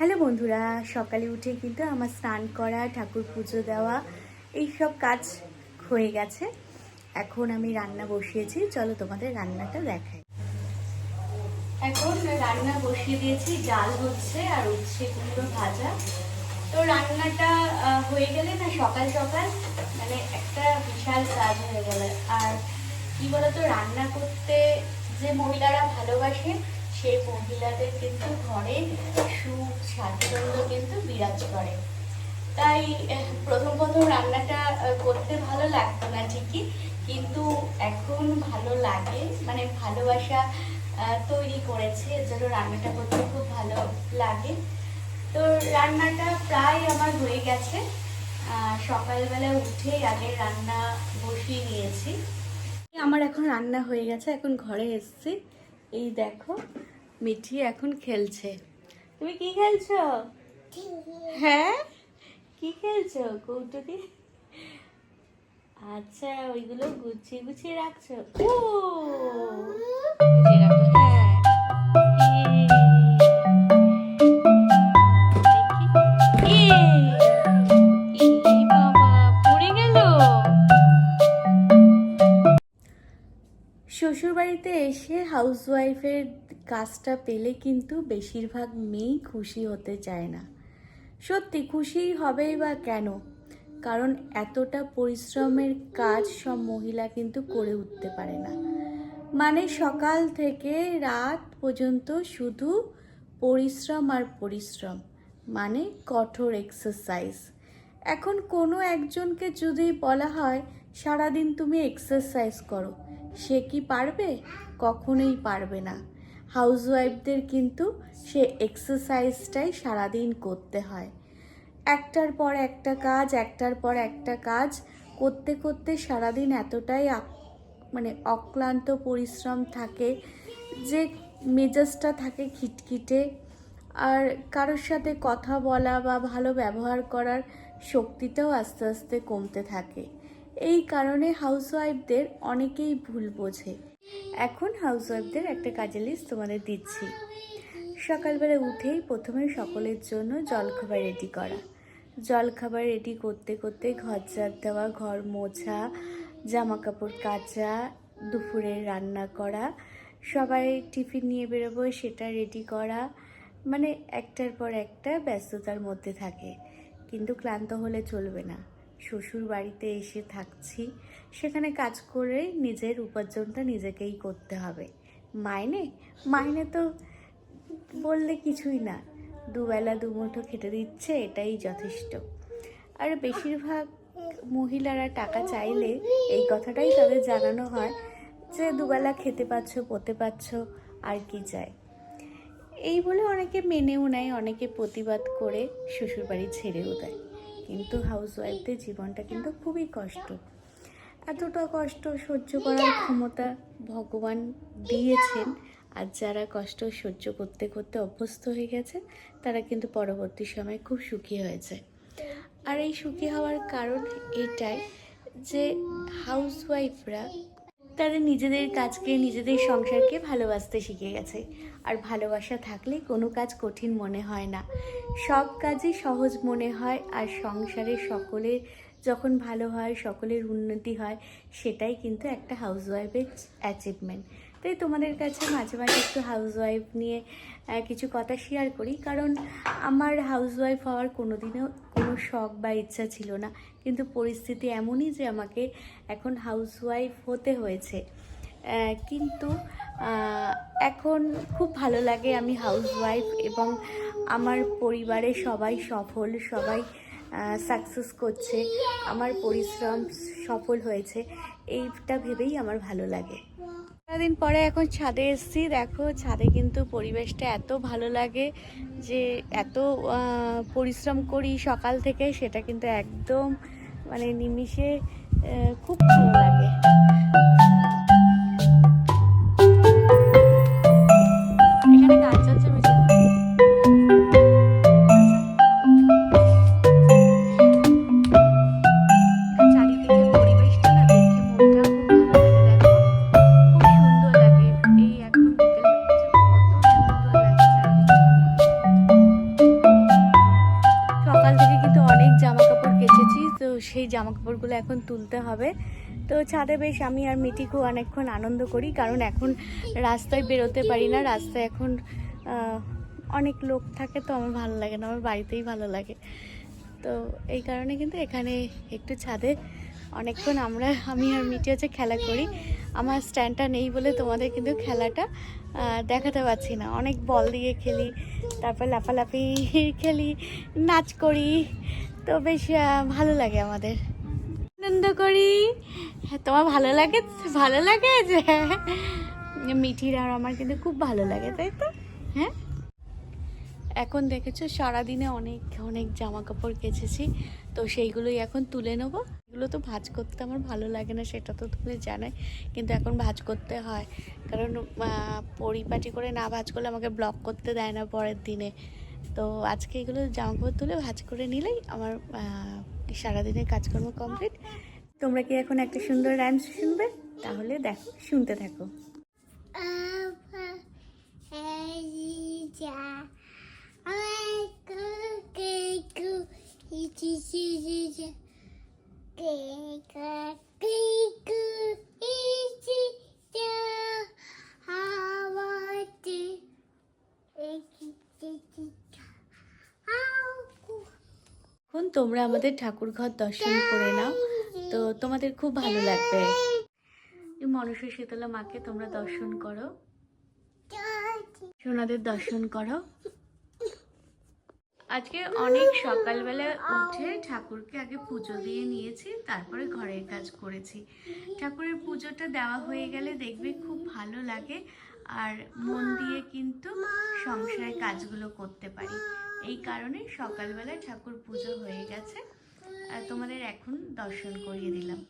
Hello বন্ধুরা, সকালে উঠে কিন্তু আমার স্নান করা, ঠাকুর পুজো দেওয়া এই সব কাজ হয়ে গেছে। এখন আমি রান্না বসিয়েছি, চলো তোমাদের রান্নাটা দেখাই। এখন রান্না বসিয়ে দিয়েছি, ডাল হচ্ছে আর উচ্ছে কুমড়ো ভাজা। তো রান্নাটা হয়ে গেলে না সকাল সকাল মানে একটা বিশাল কাজ হয়ে গেল। আর কি বলতো, রান্না করতে যে মহিলারা ভালোবাসে সেই মহিলাদের কিন্তু ঘরে সুখ স্বাচ্ছন্দ্য কিন্তু বিরাজ করে। তাই প্রথম প্রথম রান্নাটা করতে ভালো লাগতো না ঠিকই, কিন্তু এখন ভালো লাগে মানে ভালোবাসা তৈরি করেছে, এর জন্য রান্নাটা করতে খুব ভালো লাগে। তো রান্নাটা প্রায় আমার হয়ে গেছে। সকালবেলা উঠে আগে রান্না বসিয়ে নিয়েছি। আমার এখন রান্না হয়ে গেছে, এখন ঘরে এসেছি। এই দেখো মিঠি এখন খেলছে। তুমি কি খেলছো? হ্যাঁ? কি খেলছ? কৌটো দিয়ে? আচ্ছা ওইগুলো গুছিয়ে গুছিয়ে রাখছো। ও! শ্বশুরবাড়িতে এসে হাউসওয়াইফের কাজটা পেলে কিন্তু বেশিরভাগ মেয়েই খুশি হতে চায় না। সত্যি খুশি হবেই বা কেন? কারণ এতটা পরিশ্রমের কাজ সব মহিলা কিন্তু করে উঠতে পারে না। মানে সকাল থেকে রাত পর্যন্ত শুধু পরিশ্রম আর পরিশ্রম মানে কঠোর এক্সারসাইজ এখন কোনো একজনকে যদি বলা হয়, সারাদিন তুমি এক্সারসাইজ করো। সে কি পারবে? কখনোই পারবে না। হাউসওয়াইফদের কিন্তু সে এক্সারসাইজটাই সারাদিন করতে হয়। একটার পর একটা কাজ, একটার পর একটা কাজ করতে করতে সারাদিন এতটাই মানে অক্লান্ত পরিশ্রম থাকে যে মেজাজটা থাকে খিটখিটে। আর কারোর সাথে কথা বলা বা ভালো ব্যবহার করার শক্তিটাও আস্তে আস্তে কমতে থাকে। এই কারণে হাউসওয়াইফদের অনেকেই ভুল বোঝে। এখন হাউসওয়াইফদের একটা কাজের লিস্ট তোমাদের দিচ্ছি। সকালবেলা উঠেই প্রথমে সকলের জন্য জলখাবার রেডি করা। জলখাবার রেডি করতে করতে ঘর ঝাড় দেওয়া, ঘর মোছা জামা কাপড় কাচা, দুপুরে রান্না করা, সবাই টিফিন নিয়ে বেরোবো, সেটা রেডি করা। মানে একটার পর একটা ব্যস্ততার মধ্যে থাকে। কিন্তু ক্লান্ত হলে চলবে না। শ্বশুর বাড়িতে এসে থাকছি। সেখানে কাজ করে নিজের উপার্জনটা নিজেকেই করতে হবে। মাইনে? মাইনে তো বললে কিছুই না। দুবেলা দুমুঠো খেতে দিচ্ছে, এটাই যথেষ্ট। আর বেশিরভাগ মহিলারা টাকা চাইলে এই কথাটাই তাদের জানানো হয় যে, দুবেলা খেতে পাচ্ছ পতে পাচ্ছ, আর কি চাই? এই বলে অনেকে মেনেও নেয়, অনেকে প্রতিবাদ করে শ্বশুরবাড়ি ছেড়েও দেয়। কিন্তু হাউসওয়াইফদের জীবনটা কিন্তু খুবই কষ্ট। এতটা কষ্ট সহ্য করার ক্ষমতা ভগবান দিয়েছেন। আর যারা কষ্ট সহ্য করতে করতে অভ্যস্ত হয়ে গেছে তারা কিন্তু পরবর্তী সময় খুব সুখী হয়েছে। আর এই সুখী হওয়ার কারণ এটাই যে হাউসওয়াইফরা তারা নিজেদের কাজকে, নিজেদের সংসারকে ভালোবাসতে শিখে গেছে। আর ভালোবাসা থাকলে কোনো কাজ কঠিন মনে হয় না। সব কাজই সহজ মনে হয়, আর সংসারে সকলের যখন ভালো হয়, সকলের উন্নতি হয়, সেটাই কিন্তু একটা হাউসওয়াইফের অ্যাচিভমেন্ট তাই তোমাদের কাছে মাঝে মাঝে একটু হাউসওয়াইফ নিয়ে কিছু কথা শেয়ার করি। কারণ আমার হাউসওয়াইফ হওয়ার কোনোদিনও কোনো শখ বা ইচ্ছা ছিল না। কিন্তু পরিস্থিতি এমনই যে আমাকে এখন হাউসওয়াইফ হতে হয়েছে। কিন্তু এখন খুব ভালো লাগে আমি হাউসওয়াইফ এবং আমার পরিবারে সবাই সফল, সবাই সাকসেস করছে, আমার পরিশ্রম সফল হয়েছে, এইটা ভেবেই আমার ভালো লাগে। সারাদিন পরে এখন ছাদে এসছি। দেখো, ছাদে কিন্তু পরিবেশটা এত ভালো লাগে যে এত পরিশ্রম করি সকাল থেকে, সেটা কিন্তু একদম মানে নিমিষে খুব ভালো লাগে। জামা কাপড়গুলো এখন তুলতে হবে। তো ছাদে বেশ আমি আর মিটি খুব অনেকক্ষণ আনন্দ করি, কারণ এখন রাস্তায় বেরোতে পারি না, রাস্তায় এখন অনেক লোক থাকে তো আমার ভালো লাগে না, আমার বাড়িতেই ভালো লাগে। তো এই কারণে কিন্তু এখানে একটু ছাদে অনেকক্ষণ আমরা, আমি আর মিটি হচ্ছে খেলা করি। আমার স্ট্যান্ডটা নেই বলে তোমাদের কিন্তু খেলাটা দেখাতে পারছি না। অনেক বল দিয়ে খেলি, তারপর লাফালাফি খেলি, নাচ করি তো বেশ ভালো লাগে আমাদের। আনন্দ করি। হ্যাঁ, তোমার ভালো লাগে? ভালো লাগে যে মিঠির আর আমার কিন্তু খুব ভালো লাগে তাই তো? হ্যাঁ? এখন দেখেছ সারাদিনে অনেক অনেক জামা কাপড় কেচেছি। তো সেইগুলোই এখন তুলে নেব। এগুলো তো ভাজ করতে আমার ভালো লাগে না সেটা তো তুমি জানাই। কিন্তু এখন ভাজ করতে হয়। কারণ পরিপাটি করে না ভাজ করলে আমাকে ব্লক করতে দেয় না পরের দিনে। তো আজকে এগুলো জামা কাপড় তুলে ভাজ করে নিলেই আমার সারাদিনের কাজকর্ম কমপ্লিট। তোমরা কি এখন একটা সুন্দর ডান্স শুনবে? তাহলে দেখো, শুনতে থাকো। এখন তোমরা আমাদের ঠাকুর ঘর দর্শন করে নাও। তো তোমাদের খুব ভালো লাগবে। মনুষ্য শীতলা মাকে তোমরা দর্শন করো। সোনাদের দর্শন করো। আজকে অনেক সকালবেলা উঠে ঠাকুরকে আগে পুজো দিয়ে নিয়েছি, তারপরে ঘরের কাজ করেছি। ঠাকুরের পুজোটা দেওয়া হয়ে গেলে দেখবে খুব ভালো লাগে, আর মন দিয়ে কিন্তু সংসারের কাজগুলো করতে পারি। এই কারণে সকালবেলা ঠাকুর পুজো হয়ে গেছে। আর তোমাদের এখন দর্শন করিয়ে দিলাম।